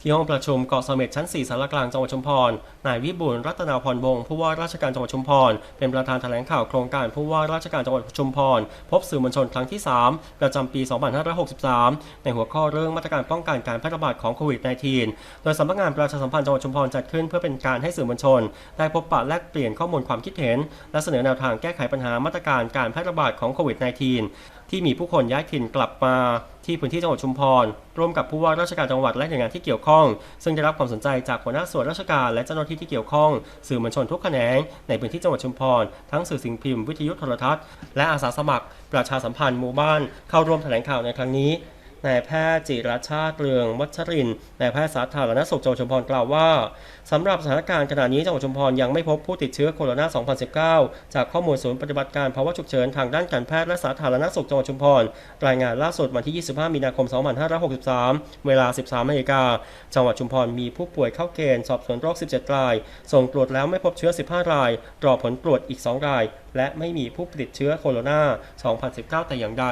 ที่ห้องประชุมเกาะเสม็ดชั้น 4สารกลางจังหวัดชุมพร นายวิบูลรัตนาพรวงศ์ผู้ว่าราชการจังหวัดชุมพร เป็นประธานแถลงข่าวโครงการผู้ว่าราชการจังหวัดชุมพร พบสื่อมวลชนครั้งที่ 3 ประจำปี 2563 ในหัวข้อเรื่องมาตรการป้องกันการแพร่ระบาดของโควิด -19 โดยสำนักงานประชาสัมพันธ์จังหวัดชุมพรจัดขึ้นเพื่อเป็นการให้สื่อมวลชน ได้พบปะแลกเปลี่ยนข้อมูลความคิดเห็น และเสนอแนวทางแก้ไขปัญหามาตรการการแพร่ระบาดของโควิด -19 ที่มีผู้คนย้ายถิ่นกลับมา ที่พื้นที่จังหวัดชุมพร ร่วมกับผู้ว่าราชการจังหวัดและหน่วยงานที่เกี่ยวข้อง ซึ่งได้รับความสนใจจากหัวหน้าส่วนราชการและเจ้าหน้าที่ที่เกี่ยวข้อง สื่อมวลชนทุกแขนง ในพื้นที่จังหวัดชุมพร ทั้งสื่อสิ่งพิมพ์วิทยุโทรทัศน์และอาสาสมัคร ประชาสัมพันธ์หมู่บ้านเข้าร่วมแถลงข่าวในครั้งนี้ นายแพทย์จิรชาติเรืองวัชรินนายแพทย์สาธารณสุขจังหวัดชุมพรกล่าวว่าสำหรับสถานการณ์ขณะนี้จังหวัดชุมพรยังไม่พบผู้ติดเชื้อโคโรนา 2019 จากข้อมูลศูนย์ปฏิบัติการภาวะฉุกเฉินทางด้านการแพทย์และสาธารณสุขจังหวัดชุมพรรายงานล่าสุดวันที่ 25 มีนาคม 2563 เวลา 13นาฬิกาจังหวัดชุมพรมีผู้ป่วยเข้าเกณฑ์สอบสวนโรค 17 ราย ส่งตรวจแล้วไม่พบเชื้อ 15 ราย รอผลตรวจอีก 2 ราย และไม่มีผู้ติดเชื้อโคโรนา 2019 แต่อย่างใด